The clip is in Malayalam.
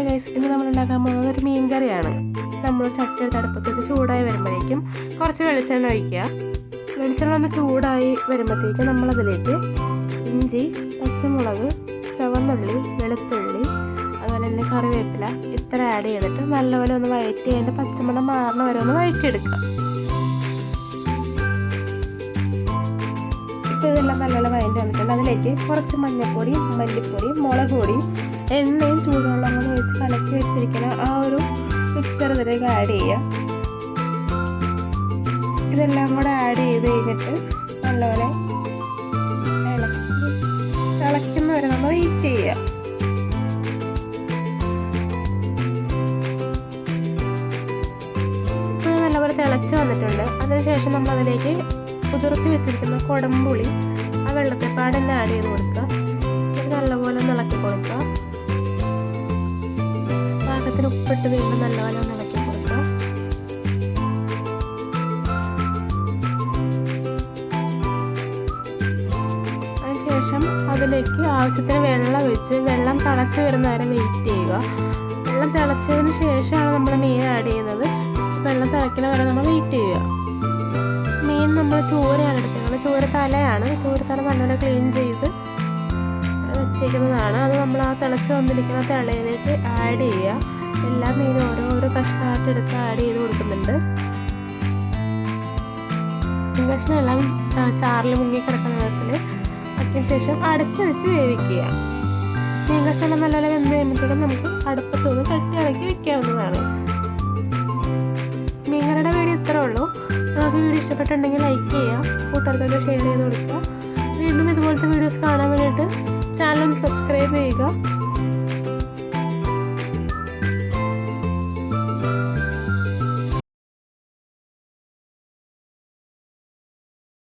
ഹായ് ഗൈസ് ഇന്ന് നമ്മൾ ഉണ്ടാക്കാൻ പോകുന്നത് ഒരു മീൻ കറിയാണ് നമ്മൾ ചട്ടി തടുപ്പത്തിട്ട് ചൂടായി വരുമ്പോഴേക്കും കുറച്ച് വെളിച്ചെണ്ണ ഒഴിക്കുക. വെളിച്ചെണ്ണ ഒന്ന് ചൂടായി വരുമ്പോഴത്തേക്കും നമ്മളതിലേക്ക് ഇഞ്ചി പച്ചമുളക് ചുവന്നുള്ളി വെളുത്തുള്ളി അതുപോലെ തന്നെ കറിവേപ്പില ഇത്ര ആഡ് ചെയ്തിട്ട് നല്ലപോലെ ഒന്ന് വഴറ്റി അതിന്റെ പച്ചമണം മാറണ വരെ ഒന്ന് വഴറ്റിയെടുക്കുക. ഇപ്പോൾ ഇതെല്ലാം നല്ലപോലെ വഴറ്റി വന്നിട്ടുണ്ട്. അതിലേക്ക് കുറച്ച് മഞ്ഞൾപ്പൊടി മല്ലിപ്പൊടി മുളക് എണ്ണയും ചൂടുവെള്ളം കൂടെ ഒഴിച്ച് കലക്കി വെച്ചിരിക്കുന്ന ആ ഒരു മിക്സർ ഇതിലേക്ക് ആഡ് ചെയ്യുക. ഇതെല്ലാം കൂടെ ആഡ് ചെയ്ത് കഴിഞ്ഞിട്ട് നല്ലപോലെ ഇളക്കി നമ്മൾ വെയിറ്റ് ചെയ്യുക. നല്ലപോലെ തിളച്ച് വന്നിട്ടുണ്ട്. അതിനുശേഷം നമ്മൾ അതിലേക്ക് കുതിർത്തി വെച്ചിരിക്കുന്ന കുടംപുളി ആ വെള്ളത്തെപ്പാടെല്ലാം ആഡ് ചെയ്ത് കൊടുക്കുക. പാകത്തിന് ഉപ്പിട്ട് വീണ്ടും നല്ലപോലെ ഒന്ന് ഇളക്കി കൊടുക്കാം. അതിനുശേഷം അതിലേക്ക് ആവശ്യത്തിന് വെള്ളം വെച്ച് വെള്ളം തിളച്ച് വരുന്ന വരെ വെയിറ്റ് ചെയ്യുക. വെള്ളം തിളച്ചതിന് ശേഷമാണ് നമ്മൾ മീൻ ആഡ് ചെയ്യുന്നത്. വെള്ളം തിളയ്ക്കുന്ന വരെ നമ്മൾ വെയിറ്റ് ചെയ്യുക. മീൻ നമ്മൾ ചോരയാണ് എടുക്കുന്നത്. ചോര തലയാണ്. ചോര തല നല്ലോണം ക്ലീൻ ചെയ്ത് വെച്ചിരിക്കുന്നതാണ്. അത് നമ്മൾ ആ തിളച്ച് വന്നിരിക്കുന്ന തിളയിലേക്ക് ആഡ് ചെയ്യുക. എല്ലാ മീനും ഓരോരോ കഷ്ണമായിട്ട് എടുത്ത് ആഡ് ചെയ്ത് കൊടുക്കുന്നുണ്ട്. കഷ്ണം എല്ലാം ചാറിൽ മുങ്ങി കിടക്കുന്ന വിധത്തിൽ അതിന് ശേഷം അടച്ച് വെച്ച് വേവിക്കുക. മീൻ കഷ്ണം നല്ലപോലെ വെന്ത് കഴിയുമ്പോഴത്തേക്കും നമുക്ക് അടുപ്പത്തൊന്ന് കട്ടി ഇറക്കി വെക്കാവുന്നതാണ്. മീൻകറിയുടെ വീഡിയോ ഇത്രേ ഉള്ളൂ. നിങ്ങൾക്ക് വീഡിയോ ഇഷ്ടപ്പെട്ടുണ്ടെങ്കിൽ ലൈക്ക് ചെയ്യുക കൂട്ടുകാർക്കൊക്കെ ഷെയർ ചെയ്ത് കൊടുക്കുക. വീണ്ടും ഇതുപോലത്തെ വീഡിയോസ് കാണാൻ വേണ്ടിയിട്ട് ചാനൽ സബ്സ്ക്രൈബ് ചെയ്യുക.